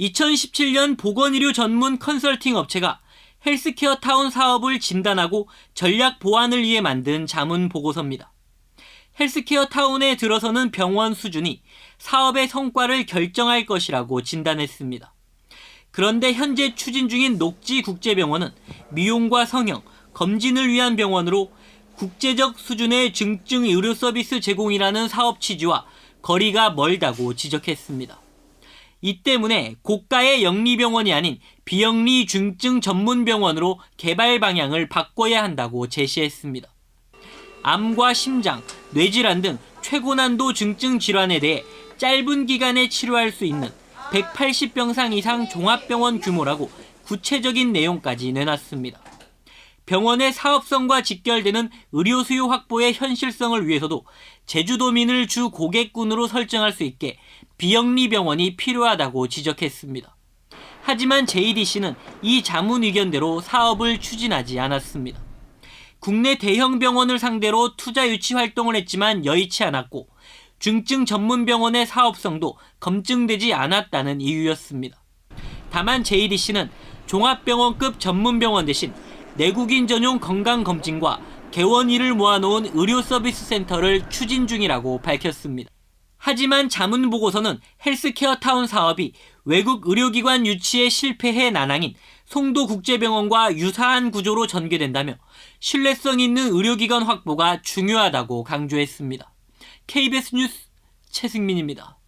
2017년 보건의료 전문 컨설팅 업체가 헬스케어 타운 사업을 진단하고 전략 보완을 위해 만든 자문 보고서입니다. 헬스케어 타운에 들어서는 병원 수준이 사업의 성과를 결정할 것이라고 진단했습니다. 그런데 현재 추진 중인 녹지국제병원은 미용과 성형, 검진을 위한 병원으로 국제적 수준의 증증 의료 서비스 제공이라는 사업 취지와 거리가 멀다고 지적했습니다. 이 때문에 고가의 영리병원이 아닌 비영리 중증 전문 병원으로 개발 방향을 바꿔야 한다고 제시했습니다. 암과 심장, 뇌질환 등 최고난도 중증 질환에 대해 짧은 기간에 치료할 수 있는 180병상 이상 종합병원 규모라고 구체적인 내용까지 내놨습니다. 병원의 사업성과 직결되는 의료 수요 확보의 현실성을 위해서도 제주도민을 주 고객군으로 설정할 수 있게 비영리 병원이 필요하다고 지적했습니다. 하지만 JDC는 이 자문 의견대로 사업을 추진하지 않았습니다. 국내 대형 병원을 상대로 투자 유치 활동을 했지만 여의치 않았고 중증 전문 병원의 사업성도 검증되지 않았다는 이유였습니다. 다만 JDC는 종합병원급 전문병원 대신 내국인 전용 건강검진과 개원일을 모아놓은 의료 서비스 센터를 추진 중이라고 밝혔습니다. 하지만 자문 보고서는 헬스케어 타운 사업이 외국 의료기관 유치에 실패해 난항인 송도국제병원과 유사한 구조로 전개된다며 신뢰성 있는 의료기관 확보가 중요하다고 강조했습니다. KBS 뉴스 최승민입니다.